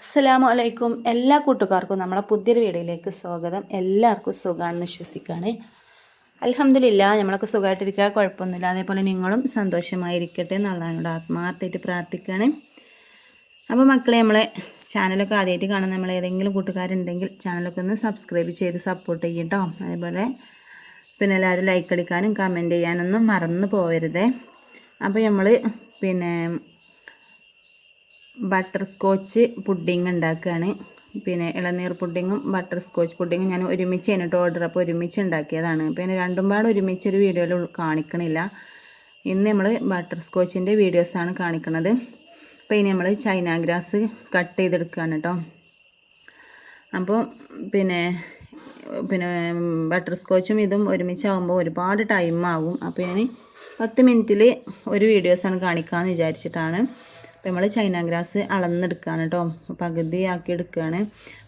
അസ്സലാമു അലൈക്കും എല്ലാ കൂട്ടുകാർക്കും നമ്മളെ പുതിയൊരു വീഡിയോയിലേക്ക് സ്വാഗതം. എല്ലാവർക്കും സുഖമാണെന്ന് വിശ്വസിക്കുകയാണ്. അലഹമില്ല നമ്മളൊക്കെ സുഖമായിട്ടിരിക്കുക കുഴപ്പമൊന്നുമില്ല. അതേപോലെ നിങ്ങളും സന്തോഷമായിരിക്കട്ടെ എന്നുള്ളതാണ് ആത്മാർത്ഥമായിട്ട് പ്രാർത്ഥിക്കുകയാണ്. അപ്പോൾ മക്കളെ നമ്മളെ ചാനലൊക്കെ ആദ്യമായിട്ട് കാണുന്ന നമ്മൾ ഏതെങ്കിലും കൂട്ടുകാരുണ്ടെങ്കിൽ ചാനലൊക്കെ ഒന്ന് സബ്സ്ക്രൈബ് ചെയ്ത് സപ്പോർട്ട് ചെയ്യട്ടോ അതേപോലെ പിന്നെ എല്ലാവരും ലൈക്ക് അടിക്കാനും കമന്റ് ചെയ്യാനൊന്നും മറന്നു പോകരുതേ അപ്പോൾ നമ്മൾ പിന്നെ ബട്ടർ സ്കോച്ച് പുഡിങ് ഉണ്ടാക്കുകയാണ്. പിന്നെ ഇളനീർ പുഡിങ്ങും ബട്ടർ സ്കോച്ച് പുഡിങ്ങും ഞാൻ ഒരുമിച്ച് കഴിഞ്ഞിട്ട് ഓർഡർ അപ്പോൾ ഒരുമിച്ച് ഉണ്ടാക്കിയതാണ്. പിന്നെ രണ്ടും പാട് ഒരുമിച്ച് ഒരു വീഡിയോയിൽ കാണിക്കണില്ല. ഇന്ന് നമ്മൾ ബട്ടർ സ്കോച്ചിന്റെ വീഡിയോസാണ് കാണിക്കുന്നത് അപ്പോൾ ഇനി നമ്മൾ ചൈന ഗ്രാസ് കട്ട് ചെയ്തെടുക്കുകയാണ് കേട്ടോ അപ്പോൾ പിന്നെ പിന്നെ ബട്ടർ സ്കോച്ചും ഇതും ഒരുമിച്ചാകുമ്പോൾ ഒരുപാട് ടൈം ആകും അപ്പോൾ ഞാൻ പത്ത് മിനിറ്റിൽ ഒരു വീഡിയോസാണ് കാണിക്കാമെന്ന് വിചാരിച്ചിട്ടാണ്. അപ്പോൾ നമ്മൾ ചൈന ഗ്രാസ് അളന്നെടുക്കുകയാണ് കേട്ടോ പകുതി ആക്കി എടുക്കുകയാണ്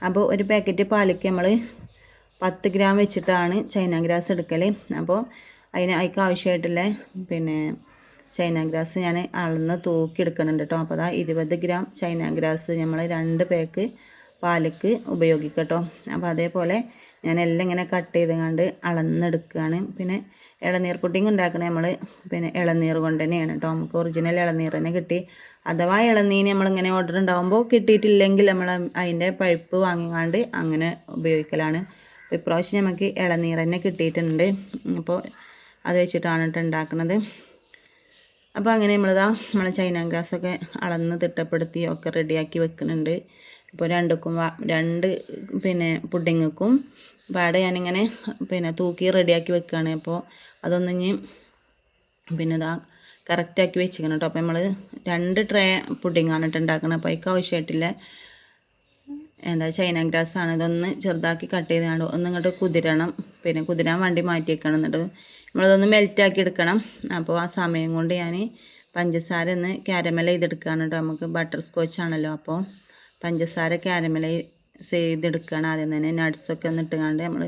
അപ്പോൾ ഒരു പാക്കറ്റ് പാലിക്ക് നമ്മൾ പത്ത് ഗ്രാം വെച്ചിട്ടാണ് ചൈന ഗ്രാസ് എടുക്കൽ അപ്പോൾ അതിന് അതിക്ക് ആവശ്യമായിട്ടുള്ള പിന്നെ ചൈന ഗ്രാസ് ഞാൻ അളന്ന് തൂക്കി എടുക്കുന്നുണ്ട് കേട്ടോ അപ്പോൾ അതാ ഇരുപത് ഗ്രാം ചൈന ഗ്രാസ് നമ്മൾ രണ്ട് പാക്ക് പാലിക്ക് ഉപയോഗിക്കട്ടോ അപ്പോൾ അതേപോലെ ഞാൻ എല്ലാം ഇങ്ങനെ കട്ട് ചെയ്ത് കണ്ട് അളന്നെടുക്കുകയാണ് പിന്നെ ഇളനീർ പുഡിങ് ഉണ്ടാക്കണേ നമ്മൾ പിന്നെ ഇളനീർ കൊണ്ട് തന്നെയാണ് കേട്ടോ നമുക്ക് ഒറിജിനൽ ഇളനീർ തന്നെ കിട്ടി. അഥവാ ഇളനീര് നമ്മളിങ്ങനെ ഓർഡർ ഉണ്ടാകുമ്പോൾ കിട്ടിയിട്ടില്ലെങ്കിൽ നമ്മൾ അതിന്റെ പഴുപ്പ് വാങ്ങിക്കാണ്ട് അങ്ങനെ ഉപയോഗിക്കലാണ്. ഇപ്രാവശ്യം നമുക്ക് ഇളനീർ തന്നെ കിട്ടിയിട്ടുണ്ട്. അപ്പോൾ അത് വെച്ചിട്ടാണ് കേട്ടോ ഉണ്ടാക്കുന്നത് അപ്പോൾ അങ്ങനെ നമ്മളിതാ നമ്മൾ ചൈന ഗ്ലാസ്സൊക്കെ അളന്ന് തിട്ടപ്പെടുത്തി ഒക്കെ റെഡിയാക്കി വെക്കുന്നുണ്ട് ഇപ്പോൾ രണ്ടുക്കും രണ്ട് പിന്നെ പുഡിങ്ങക്കും പാടെ ഞാനിങ്ങനെ പിന്നെ തൂക്കി റെഡിയാക്കി വെക്കുകയാണ് അപ്പോൾ അതൊന്നും ഇനി പിന്നെ ഇതാ കറക്റ്റാക്കി വെച്ചിരിക്കണം കേട്ടോ. അപ്പോൾ നമ്മൾ രണ്ട് ട്രേ പുഡിങ്ങാണ് കേട്ടോ ഉണ്ടാക്കുന്നത് അപ്പോൾ അതിക്ക് ആവശ്യമായിട്ടില്ല എന്താ ചൈന ഗ്രാസ് ആണ്. ഇതൊന്ന് ചെറുതാക്കി കട്ട് ചെയ്താണ്ട് ഒന്ന് ഇങ്ങോട്ട് കുതിരണം. പിന്നെ കുതിരാൻ വണ്ടി മാറ്റി വെക്കണം എന്നിട്ട് നമ്മളതൊന്ന് മെൽറ്റാക്കി എടുക്കണം. അപ്പോൾ ആ സമയം കൊണ്ട് ഞാൻ പഞ്ചസാര ഒന്ന് ക്യാരമൽ ചെയ്തെടുക്കുകയാണ് കേട്ടോ നമുക്ക് ബട്ടർ സ്കോച്ച് ആണല്ലോ. അപ്പോൾ പഞ്ചസാര ക്യാരമൽ ചെയ്തെടുക്കുകയാണ് ആദ്യം തന്നെ. നട്ട്സൊക്കെ ഒന്ന് ഇട്ടുകൊണ്ട് നമ്മൾ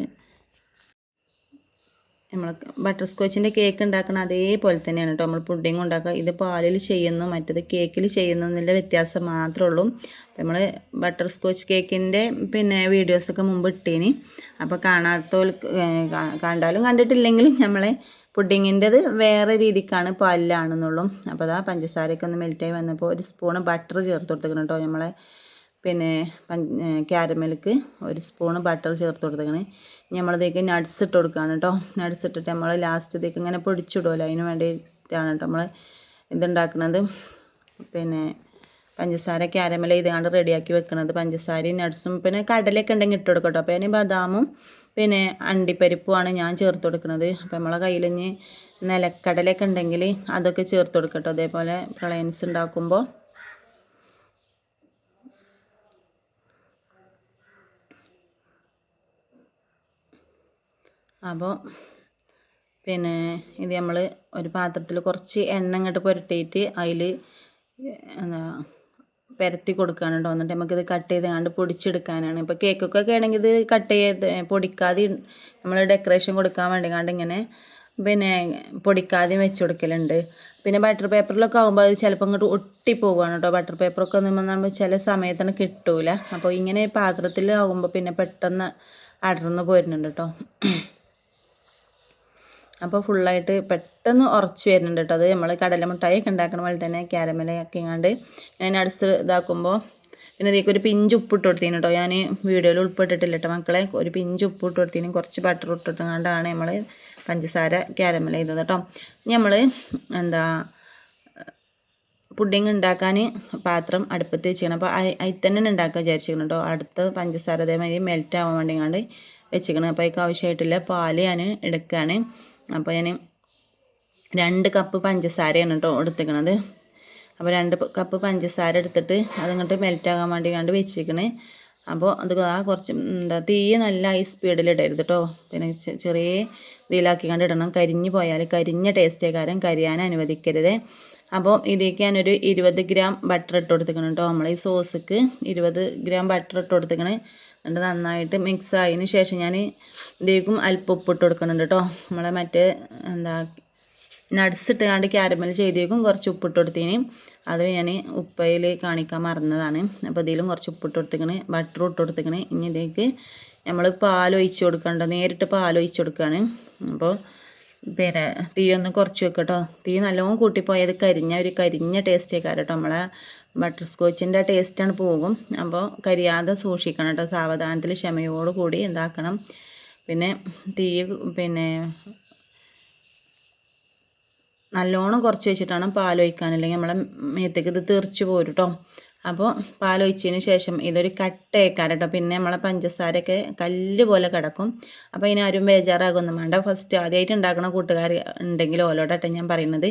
നമ്മൾ ബട്ടർ സ്കോച്ചിന്റെ കേക്ക് ഉണ്ടാക്കുന്ന അതേപോലെ തന്നെയാണ് കേട്ടോ നമ്മൾ പുഡിങ് ഉണ്ടാക്കുക. ഇത് പാലിൽ ചെയ്യുന്നു മറ്റത് കേക്കിൽ ചെയ്യുന്നു എന്നുള്ള വ്യത്യാസം മാത്രമേ ഉള്ളൂ. നമ്മൾ ബട്ടർ സ്കോച്ച് കേക്കിന്റെ പിന്നെ വീഡിയോസൊക്കെ മുമ്പ് ഇട്ടീനി. അപ്പോൾ കാണാത്തോൽ കണ്ടാലും കണ്ടിട്ടില്ലെങ്കിലും നമ്മളെ പുഡിങ്ങിന്റെത് വേറെ രീതിക്കാണ് പാലിലാണെന്നുള്ളൂ. അപ്പോൾ അതാ പഞ്ചസാരയൊക്കെ ഒന്ന് മെൽറ്റായി വന്നപ്പോൾ ഒരു സ്പൂണ് ബട്ടർ ചേർത്ത് കൊടുത്തേക്കണം കേട്ടോ നമ്മളെ പിന്നെ ക്യാരമൽക്ക് ഒരു സ്പൂണ് ബട്ടർ ചേർത്ത് കൊടുത്തേക്കണ്. നമ്മളതേക്ക് നട്ട്സ് ഇട്ട് കൊടുക്കുകയാണ് കേട്ടോ നട്ട്സ് ഇട്ടിട്ട് നമ്മൾ ലാസ്റ്റ് ലാസ്റ്റത്തേക്ക് ഇങ്ങനെ പൊടിച്ചിടുമല്ലോ അതിന് വേണ്ടിയിട്ടാണ് കേട്ടോ നമ്മൾ ഇതുണ്ടാക്കുന്നത് പിന്നെ പഞ്ചസാര ക്യാരമൽ ഇതാണ്ട് റെഡിയാക്കി വെക്കുന്നത് പഞ്ചസാരയും നട്ട്സും പിന്നെ കടലയൊക്കെ ഉണ്ടെങ്കിൽ ഇട്ട് കൊടുക്കട്ടോ. അപ്പോൾ അതിന് ബദാമും പിന്നെ അണ്ടിപ്പരിപ്പുമാണ് ഞാൻ ചേർത്ത് കൊടുക്കുന്നത് അപ്പോൾ നമ്മളെ കയ്യിൽ ഇനി നിലക്കടലയൊക്കെ ഉണ്ടെങ്കിൽ അതൊക്കെ ചേർത്ത് കൊടുക്കട്ടോ. അതേപോലെ പ്രളയൻസ് ഉണ്ടാക്കുമ്പോൾ അപ്പോൾ പിന്നെ ഇത് നമ്മൾ ഒരു പാത്രത്തിൽ കുറച്ച് എണ്ണ ഇങ്ങോട്ട് പുരട്ടിയിട്ട് അതിൽ എന്താ പരത്തി കൊടുക്കുകയാണ് കേട്ടോ. നമുക്കിത് കട്ട് ചെയ്ത് കണ്ട് പൊടിച്ചെടുക്കാനാണ്. ഇപ്പോൾ കേക്കൊക്കെ ആണെങ്കിൽ ഇത് കട്ട് ചെയ്ത് പൊടിക്കാതെ നമ്മൾ ഡെക്കറേഷൻ കൊടുക്കാൻ വേണ്ടി കണ്ട് ഇങ്ങനെ പിന്നെ പൊടിക്കാതെയും വെച്ച് കൊടുക്കലുണ്ട്. പിന്നെ ബട്ടർ പേപ്പറിലൊക്കെ ആകുമ്പോൾ അത് ചിലപ്പോൾ ഇങ്ങോട്ട് ഒട്ടിപ്പോവാണ് കേട്ടോ. ബട്ടർ പേപ്പറൊക്കെ നമ്മൾ ചില സമയത്താണ് കിട്ടൂല. അപ്പോൾ ഇങ്ങനെ പാത്രത്തിൽ ആകുമ്പോൾ പിന്നെ പെട്ടെന്ന് അടർന്ന് പോരുന്നുണ്ട് കേട്ടോ. അപ്പോൾ ഫുള്ളായിട്ട് പെട്ടെന്ന് ഉറച്ച് വരുന്നുണ്ട് കേട്ടോ അത് നമ്മൾ കടലമുട്ടായൊക്കെ ഉണ്ടാക്കണ പോലെ തന്നെ ക്യാരമലൊക്കെ ഇങ്ങാണ്ട് ഞാൻ അടുത്ത് ഇതാക്കുമ്പോൾ പിന്നെ ഇതിലേക്ക് ഒരു പിഞ്ച് ഉപ്പ് ഇട്ട് കൊടുത്തിന് ഞാൻ വീഡിയോയിൽ ഉൾപ്പെട്ടിട്ടില്ല കേട്ടോ മക്കളെ. ഒരു പിഞ്ച് ഉപ്പ് ഇട്ട് കൊടുത്തിന്. കുറച്ച് ബട്ടർ ഇട്ടിട്ടുകൊണ്ടാണ് നമ്മൾ പഞ്ചസാര ക്യാരമൽ ചെയ്തത് കേട്ടോ നമ്മൾ എന്താ പുഡിങ് ഉണ്ടാക്കാൻ പാത്രം അടുപ്പത്ത് വെച്ചിരിക്കണം. അപ്പോൾ അതിൽ തന്നെ ഉണ്ടാക്കാൻ വിചാരിച്ചിരിക്കണം കേട്ടോ അടുത്ത പഞ്ചസാര അതേമാതിരി മെൽറ്റ് ആവാൻ വേണ്ടി കണ്ട് വെച്ചിരിക്കണം. അപ്പോൾ അതിക്ക് ആവശ്യമായിട്ടില്ല. പാൽ ഞാൻ എടുക്കുകയാണ് അപ്പോൾ ഞാൻ രണ്ട് കപ്പ് പഞ്ചസാരയാണ് കേട്ടോ എടുത്തിക്കണത്. അപ്പോൾ രണ്ട് കപ്പ് പഞ്ചസാര എടുത്തിട്ട് അതങ്ങോട്ട് മെൽറ്റാകാൻ വേണ്ടി കണ്ട് വെച്ചിരിക്കണേ അപ്പോൾ അത് ആ കുറച്ച് എന്താ തീ നല്ല ഹൈ സ്പീഡിൽ ഇടരുത് കേട്ടോ പിന്നെ ചെറിയ ഇതിലാക്കി കണ്ട് ഇടണം. കരിഞ്ഞ് പോയാൽ കരിഞ്ഞ ടേസ്റ്റേ കാരണം കരിയാൻ അനുവദിക്കരുത്. അപ്പോൾ ഇതിലേക്ക് ഞാനൊരു ഇരുപത് ഗ്രാം ബട്ടർ ഇട്ട് കൊടുത്തിക്കണം കേട്ടോ. നമ്മൾ ഈ സോസ്ക്ക് ഇരുപത് ഗ്രാം ബട്ടർ ഇട്ട് കൊടുത്തിക്കണ് എന്നിട്ട് നന്നായിട്ട് മിക്സ് ആയതിന് ശേഷം ഞാൻ ഇതിലേക്കും അല്പം ഉപ്പ് ഇട്ട് കൊടുക്കുന്നുണ്ട് കേട്ടോ. നമ്മളെ മറ്റേ എന്താ നട്സ് ഇട്ടുകൊണ്ട് ക്യാരമൽ ചെയ്തേക്കും കുറച്ച് ഉപ്പിട്ട് കൊടുത്തേന്. അത് ഞാൻ ഉപ്പയിൽ കാണിക്കാൻ മറന്നതാണ്. അപ്പോൾ ഇതിലും കുറച്ച് ഉപ്പിട്ട് കൊടുത്തിക്കണ് ബട്ടർ ഇട്ട് കൊടുത്തിക്കണ് ഇനി ഇതിലേക്ക് നമ്മൾ പാൽ ഒഴിച്ച് കൊടുക്കണ്ട നേരിട്ട് പാൽ ഒഴിച്ച് കൊടുക്കുകയാണ് അപ്പോൾ പിന്നെ തീ ഒന്ന് കുറച്ച് വെക്കട്ടോ. തീ നല്ലോണം കൂട്ടിപ്പോയത് കരിഞ്ഞ ഒരു കരിഞ്ഞ ടേസ്റ്റ് ആയിക്കാരം കേട്ടോ നമ്മളെ ബട്ടർ സ്കോച്ചിന്റെ ടേസ്റ്റാണ് പോകും. അപ്പോൾ കരിയാതെ സൂക്ഷിക്കണം കേട്ടോ. സാവധാനത്തിൽ ക്ഷമയോട് കൂടി എന്താക്കണം. പിന്നെ തീ പിന്നെ നല്ലോണം കുറച്ച് വെച്ചിട്ടാണ് പാലൊഴിക്കാൻ അല്ലെങ്കിൽ നമ്മളെ മേത്തേക്ക് ഇത് തെറിച്ച് പോരും കേട്ടോ. അപ്പോൾ പാലൊഴിച്ചതിന് ശേഷം ഇതൊരു കട്ടയേക്കാരം കേട്ടോ പിന്നെ നമ്മളെ പഞ്ചസാരയൊക്കെ കല്ല് പോലെ കിടക്കും. അപ്പോൾ ഇനി ആരും ബേജാറാകൊന്നും വേണ്ട. ഫസ്റ്റ് ആദ്യമായിട്ട് ഉണ്ടാക്കുന്ന കൂട്ടുകാർ ഉണ്ടെങ്കിൽ ഓലോട്ടെ ഞാൻ പറയുന്നത്.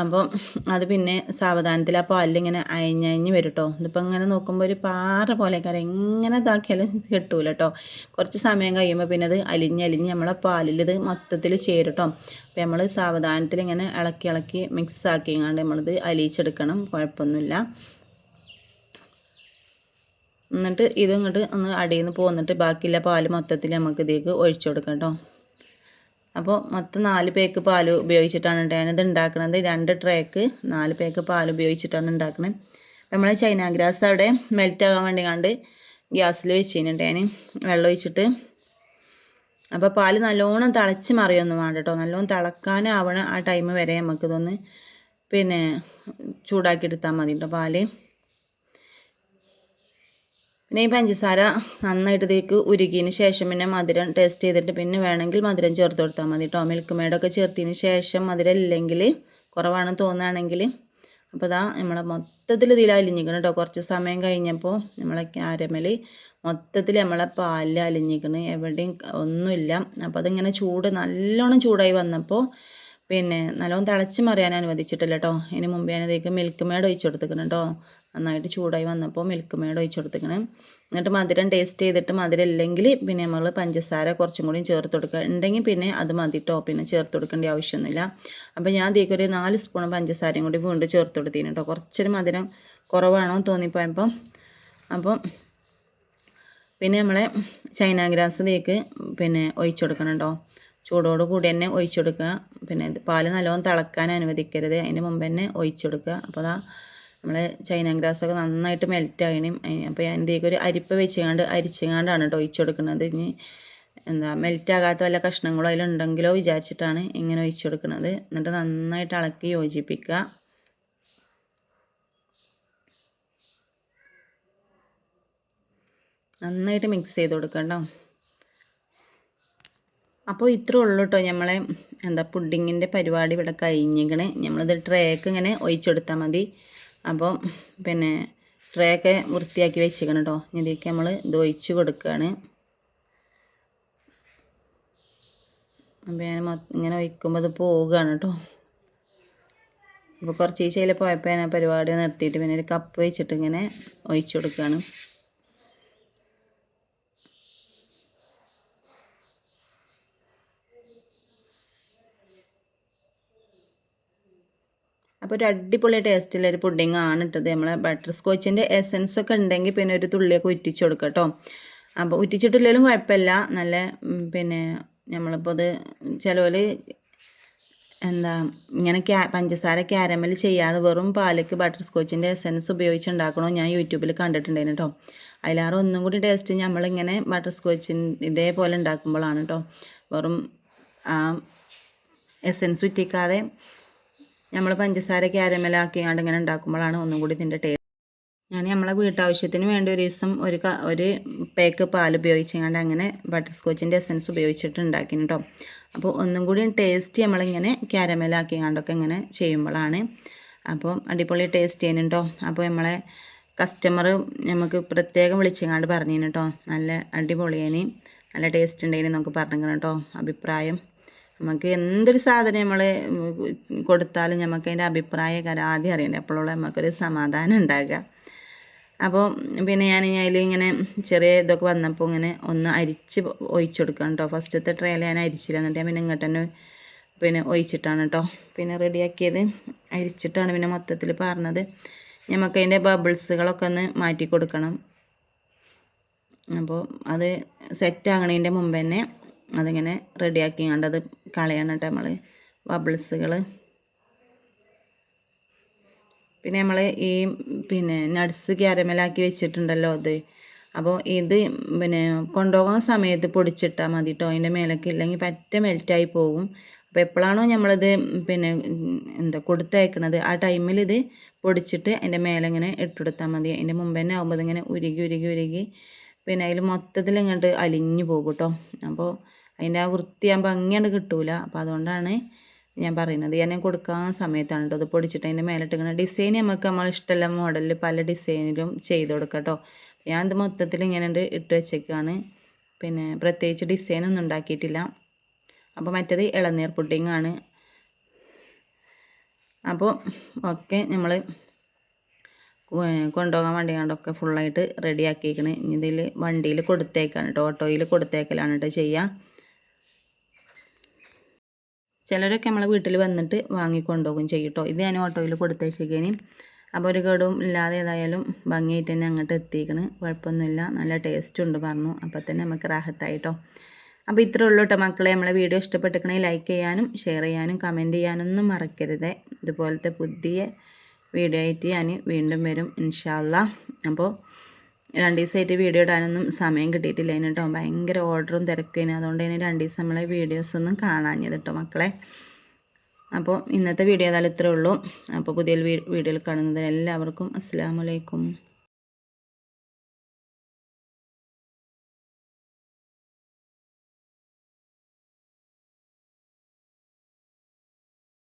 അപ്പം അത് പിന്നെ സാവധാനത്തിൽ ആ പാലിങ്ങനെ അയഞ്ഞഞ്ഞ് വരും കേട്ടോ ഇതിപ്പോൾ ഇങ്ങനെ നോക്കുമ്പോൾ ഒരു പാറ പോലെ കര എങ്ങനെ ഇതാക്കിയാലും കിട്ടൂല കേട്ടോ കുറച്ച് സമയം കഴിയുമ്പോൾ പിന്നെ അത് അലിഞ്ഞലിഞ്ഞ് നമ്മളെ പാലിൽ ഇത് മൊത്തത്തിൽ ചേരും കേട്ടോ അപ്പോൾ നമ്മൾ സാവധാനത്തിൽ ഇങ്ങനെ ഇളക്കി ഇളക്കി മിക്സ് ആക്കിങ്ങാണ്ട് നമ്മളിത് അലിയിച്ചെടുക്കണം. കുഴപ്പമൊന്നുമില്ല. എന്നിട്ട് ഇതിങ്ങോട്ട് ഒന്ന് അടിയിൽ നിന്ന് പോന്നിട്ട് ബാക്കിയുള്ള പാൽ മൊത്തത്തിൽ നമുക്ക് ഇതിലേക്ക് ഒഴിച്ചു കൊടുക്കാം കേട്ടോ അപ്പോൾ മൊത്തം നാല് പേക്ക് പാൽ ഉപയോഗിച്ചിട്ടാണ് ഞാനിത് ഉണ്ടാക്കുന്നത് രണ്ട് ട്രേക്ക് നാല് പേക്ക് പാൽ ഉപയോഗിച്ചിട്ടാണ് ഉണ്ടാക്കുന്നത് നമ്മൾ ചൈന ഗ്രാസ് അവിടെ മെൽറ്റ് ആകാൻ വേണ്ടി കണ്ട് ഗ്യാസിൽ വെച്ചിട്ടുണ്ട് ഞാൻ വെള്ളം ഒഴിച്ചിട്ട്. അപ്പോൾ പാൽ നല്ലോണം തിളച്ച് മറിയൊന്നും വേണ്ട കേട്ടോ നല്ലോണം തിളക്കാനാവണ ആ ടൈം വരെ നമുക്കിതൊന്ന് പിന്നെ ചൂടാക്കി എടുത്താൽ മതി കേട്ടോ പാൽ. പിന്നെ ഈ പഞ്ചസാര നന്നായിട്ട് ഇതേക്ക് ഉരുകിയതിന് ശേഷം പിന്നെ മധുരം ടേസ്റ്റ് ചെയ്തിട്ട് പിന്നെ വേണമെങ്കിൽ മധുരം ചേർത്ത് കൊടുത്താൽ മതി കേട്ടോ മിൽക്ക് മേഡൊക്കെ ചേർത്തതിന് ശേഷം മധുരം ഇല്ലെങ്കിൽ കുറവാണെന്ന് തോന്നുകയാണെങ്കിൽ അപ്പോൾ ഇതാ നമ്മളെ മൊത്തത്തിൽ ഇതിൽ അലിഞ്ഞിക്കണം കേട്ടോ കുറച്ച് സമയം കഴിഞ്ഞപ്പോൾ നമ്മളെ ക്യാരമൽ മൊത്തത്തിൽ നമ്മളെ പാലിൽ അലിഞ്ഞിക്കണം എവിടെയും ഒന്നുമില്ല. അപ്പോൾ അതിങ്ങനെ ചൂട് നല്ലോണം ചൂടായി വന്നപ്പോൾ പിന്നെ നല്ലോണം തിളച്ച് മറിയാൻ അനുവദിച്ചിട്ടില്ല കേട്ടോ ഇതിന് മുമ്പ് ഞാനിതേക്ക് മിൽക്ക് മേഡ് ഒഴിച്ചു കൊടുത്തിക്കണം കേട്ടോ നന്നായിട്ട് ചൂടായി വന്നപ്പോൾ മിൽക്ക് മേഡ് ഒഴിച്ചു കൊടുത്തിക്കണം എന്നിട്ട് മധുരം ടേസ്റ്റ് ചെയ്തിട്ട് മധുരം ഇല്ലെങ്കിൽ പിന്നെ നമ്മൾ പഞ്ചസാര കുറച്ചും കൂടി ചേർത്ത് കൊടുക്കുക ഉണ്ടെങ്കിൽ പിന്നെ അത് മതി കേട്ടോ പിന്നെ ചേർത്ത് കൊടുക്കേണ്ട ആവശ്യമൊന്നുമില്ല. അപ്പോൾ ഞാൻ ഇതിലേക്ക് ഒരു നാല് സ്പൂൺ പഞ്ചസാരയും കൂടി വീണ്ടും ചേർത്ത് കൊടുത്തിന് കേട്ടോ കുറച്ചൊരു മധുരം കുറവാണോ തോന്നിപ്പോയപ്പോൾ അപ്പം പിന്നെ നമ്മളെ ചൈന ഗ്രാസ് ഇതിലേക്ക് പിന്നെ ഒഴിച്ചു കൊടുക്കണം കേട്ടോ ചൂടോട് കൂടി തന്നെ ഒഴിച്ചു കൊടുക്കുക പിന്നെ പാൽ നല്ലോണം തിളക്കാൻ അനുവദിക്കരുത്. അതിന് മുമ്പ് തന്നെ ഒഴിച്ചു കൊടുക്കുക അപ്പോൾ അതാ നമ്മൾ ചൈന ഗ്രാസൊക്കെ നന്നായിട്ട് മെൽറ്റ് ആകണം അപ്പോൾ ഞാൻ എന്തെങ്കിലും ഒരു അരിപ്പ വെച്ചുകൊണ്ട് അരിച്ചുകൊണ്ടാണ് കേട്ടോ ഒഴിച്ചു കൊടുക്കുന്നത് ഇനി എന്താ മെൽറ്റ് ആകാത്ത വല്ല കഷ്ണങ്ങളോ അതിലുണ്ടെങ്കിലോ വിചാരിച്ചിട്ടാണ് ഇങ്ങനെ ഒഴിച്ചു കൊടുക്കുന്നത് എന്നിട്ട് നന്നായിട്ട് ഇളക്കി യോജിപ്പിക്കുക. നന്നായിട്ട് മിക്സ് ചെയ്ത് കൊടുക്കണ്ടോ അപ്പോൾ ഇത്രേ ഉള്ളൂ കേട്ടോ നമ്മളെ എന്താ പുഡിങ്ങിന്റെ പരിപാടി ഇവിടെ കഴിഞ്ഞിരിക്കണേ. നമ്മളിത് ട്രേക്ക് ഇങ്ങനെ ഒഴിച്ചെടുത്താൽ മതി. അപ്പോൾ പിന്നെ ട്രേയൊക്കെ വൃത്തിയാക്കി വെച്ചിരിക്കണം കേട്ടോ ഇതിലേക്ക് നമ്മൾ ഇത് ഒഴിച്ച് കൊടുക്കുകയാണ് അപ്പോൾ ഞാൻ ഇങ്ങനെ ഒഴിക്കുമ്പോൾ അത് പോവുകയാണ് കേട്ടോ അപ്പോൾ കുറച്ച് ഈശയിൽ പോയപ്പോൾ ഞാൻ പരിപാടി നിർത്തിയിട്ട് പിന്നെ ഒരു കപ്പ് വെച്ചിട്ട് ഇങ്ങനെ ഒഴിച്ചു കൊടുക്കുകയാണ് അപ്പോൾ ഒരു അടിപൊളി ടേസ്റ്റുള്ള ഒരു പുഡിംഗ് ആണ് ഇട്ടത്. നമ്മൾ ബട്ടർ സ്കോച്ചിന്റെ എസൻസ് ഒക്കെ ഉണ്ടെങ്കിൽ പിന്നെ ഒരു തുള്ളിയൊക്കെ ഉറ്റിച്ച് കൊടുക്കുക കേട്ടോ അപ്പോൾ ഉറ്റിച്ചിട്ടില്ലെങ്കിലും കുഴപ്പമില്ല നല്ല പിന്നെ നമ്മളിപ്പോൾ അത് ചിലവർ എന്താ ഇങ്ങനെ ക്യാ പഞ്ചസാര ക്യാരമൽ ചെയ്യാതെ വെറും പാലക്ക് ബട്ടർ സ്കോച്ചിന്റെ എസൻസ് ഉപയോഗിച്ച് ഉണ്ടാക്കണോ ഞാൻ യൂട്യൂബിൽ കണ്ടിട്ടുണ്ടായിരുന്നു കേട്ടോ അതിലാറ് ഒന്നും കൂടി ടേസ്റ്റ് നമ്മളിങ്ങനെ ബട്ടർ സ്കോച്ചിൻ ഇതേപോലെ ഉണ്ടാക്കുമ്പോഴാണ് കേട്ടോ വെറും എസൻസ് ഉറ്റിക്കാതെ നമ്മൾ പഞ്ചസാര ക്യാരമലാക്കിയാണ്ട് ഇങ്ങനെ ഉണ്ടാക്കുമ്പോഴാണ് ഒന്നും കൂടി ഇതിന്റെ ടേസ്റ്റ് ഞാൻ നമ്മളെ വീട്ടാവശ്യത്തിന് വേണ്ടി ഒരു ദിവസം ഒരു ഒരു പേക്ക് പാൽ ഉപയോഗിച്ചുകൊണ്ട് അങ്ങനെ ബട്ടർ സ്കോച്ചിന്റെ എസൻസ് ഉപയോഗിച്ചിട്ട് ഉണ്ടാക്കി കേട്ടോ അപ്പോൾ ഒന്നും കൂടി ടേസ്റ്റ് നമ്മളിങ്ങനെ ക്യാരമലാക്കിയാണ്ടൊക്കെ ഇങ്ങനെ ചെയ്യുമ്പോഴാണ് അപ്പോൾ അടിപൊളി ടേസ്റ്റ് ചെയ്യുന്നുണ്ടോ അപ്പോൾ നമ്മളെ കസ്റ്റമർ നമുക്ക് പ്രത്യേകം വിളിച്ചങ്ങാണ്ട് പറഞ്ഞു കേട്ടോ നല്ല അടിപൊളിയേനി നല്ല ടേസ്റ്റ് ഉണ്ടേനി നമുക്ക് പറഞ്ഞു കേട്ടോ അഭിപ്രായം. നമുക്ക് എന്തൊരു സാധനം നമ്മൾ കൊടുത്താലും നമുക്ക് അതിന്റെ അഭിപ്രായക്കാരം ആദ്യം അറിയണ്ടേ? അപ്പോഴുള്ള നമുക്കൊരു സമാധാനം ഉണ്ടാകുക അപ്പോൾ പിന്നെ ഞാൻ അതിൽ ഇങ്ങനെ ചെറിയ ഇതൊക്കെ വന്നപ്പോൾ ഇങ്ങനെ ഒന്ന് അരിച്ച് ഒഴിച്ചു കൊടുക്കണം കേട്ടോ ഫസ്റ്റത്തെ ട്രയൽ ഞാൻ അരിച്ചില്ല. എന്നിട്ട് ഞാൻ പിന്നെ ഇങ്ങോട്ട് തന്നെ പിന്നെ ഒഴിച്ചിട്ടാണ് കേട്ടോ പിന്നെ റെഡിയാക്കിയത് അരിച്ചിട്ടാണ് പിന്നെ മൊത്തത്തിൽ പറഞ്ഞത് നമുക്ക് അതിന്റെ ബബിൾസുകളൊക്കെ ഒന്ന് മാറ്റി കൊടുക്കണം. അപ്പോൾ അത് സെറ്റ് ആകണതിന്റെ മുമ്പ് തന്നെ അതിങ്ങനെ റെഡിയാക്കി അത് കളയണം കേട്ടോ നമ്മൾ ബബിൾസുകൾ പിന്നെ നമ്മൾ ഈ പിന്നെ നട്സ് ക്യാരമലാക്കി വെച്ചിട്ടുണ്ടല്ലോ അത്. അപ്പോൾ ഇത് പിന്നെ കൊണ്ടുപോകുന്ന സമയത്ത് പൊടിച്ചിട്ടാൽ മതി കേട്ടോ അതിന്റെ മേലേക്ക് ഇല്ലെങ്കിൽ പറ്റ മെൽറ്റായി പോകും അപ്പോൾ എപ്പോഴാണോ നമ്മളിത് പിന്നെ എന്താ കൊടുത്തയക്കണത് ആ ടൈമിൽ ഇത് പൊടിച്ചിട്ട് അതിന്റെ മേലെ ഇങ്ങനെ ഇട്ടുകൊടുത്താൽ മതി. അതിന്റെ മുമ്പ് തന്നെ ആകുമ്പോൾ ഇതിങ്ങനെ ഉരുകി ഉരുകി ഉരുകി പിന്നെ അതിൽ മൊത്തത്തിൽ ഇങ്ങോട്ട് അലിഞ്ഞു പോകും കേട്ടോ അപ്പോൾ അതിന്റെ ആ വൃത്തിയാകുമ്പോൾ അങ്ങനെയാണ് കിട്ടൂല. അപ്പോൾ അതുകൊണ്ടാണ് ഞാൻ പറയുന്നത്. ഞാൻ കൊടുക്കാൻ സമയത്താണ് കേട്ടോ അത് പൊടിച്ചിട്ട് അതിന്റെ മേലിട്ട് ഇങ്ങനെ ഡിസൈൻ നമുക്ക് നമ്മൾ ഇഷ്ടമുള്ള മോഡലിൽ പല ഡിസൈനിലും ചെയ്ത് കൊടുക്കാം കേട്ടോ ഞാൻ ഇത് മൊത്തത്തിൽ ഇങ്ങനെ ഇട്ട് വെച്ചേക്കാണ്. പിന്നെ പ്രത്യേകിച്ച് ഡിസൈനൊന്നും ഉണ്ടാക്കിയിട്ടില്ല. അപ്പോൾ മറ്റേത് ഇളനീർ പുഡിങ് ആണ്. അപ്പോൾ ഒക്കെ നമ്മൾ കൊണ്ടുപോകാൻ വേണ്ടി കണ്ടൊക്കെ ഫുള്ളായിട്ട് റെഡിയാക്കിയിരിക്കണേ ഇതിൽ വണ്ടിയിൽ കൊടുത്തേക്കാണ് കേട്ടോ ഓട്ടോയിൽ കൊടുത്തേക്കലാണ് കേട്ടോ ചെയ്യുക ചിലരൊക്കെ നമ്മളെ വീട്ടിൽ വന്നിട്ട് വാങ്ങിക്കൊണ്ടുപോകും ചെയ്യും കേട്ടോ ഇത് ഞാൻ ഓട്ടോയിൽ കൊടുത്തേച്ചേക്കേനി അപ്പോൾ ഒരു കേടും ഇല്ലാതെ ഏതായാലും ഭംഗിയായിട്ട് തന്നെ അങ്ങോട്ട് എത്തിക്കണ് കുഴപ്പമൊന്നുമില്ല. നല്ല ടേസ്റ്റ് ഉണ്ട് പറഞ്ഞു. അപ്പോൾ തന്നെ നമുക്ക് റാഹത്തായിട്ടോ അപ്പോൾ ഇത്രേ ഉള്ളൂ കേട്ടോ മക്കളെ. നമ്മളെ വീഡിയോ ഇഷ്ടപ്പെട്ടിക്കണമെങ്കിൽ ലൈക്ക് ചെയ്യാനും ഷെയർ ചെയ്യാനും കമന്റ് ചെയ്യാനൊന്നും മറക്കരുത്. ഇതുപോലത്തെ പുതിയ വീഡിയോ ആയിട്ട് ഞാൻ വീണ്ടും വരും ഇൻഷാല്ല അപ്പോൾ രണ്ട് ദിവസമായിട്ട് വീഡിയോ ഇടാനൊന്നും സമയം കിട്ടിയിട്ടില്ല. അതിന് കേട്ടോ ഭയങ്കര ഓർഡറും തിരക്കും അതുകൊണ്ട് തന്നെ രണ്ട് ദിവസം നമ്മളെ വീഡിയോസൊന്നും കാണാഞ്ഞത് കേട്ടോ മക്കളെ. അപ്പോൾ ഇന്നത്തെ വീഡിയോ ഏതായാലും ഇത്രയേ ഉള്ളൂ. അപ്പോൾ പുതിയ വീഡിയോയിൽ കാണുന്നത് എല്ലാവർക്കും അസ്സാം വലൈക്കും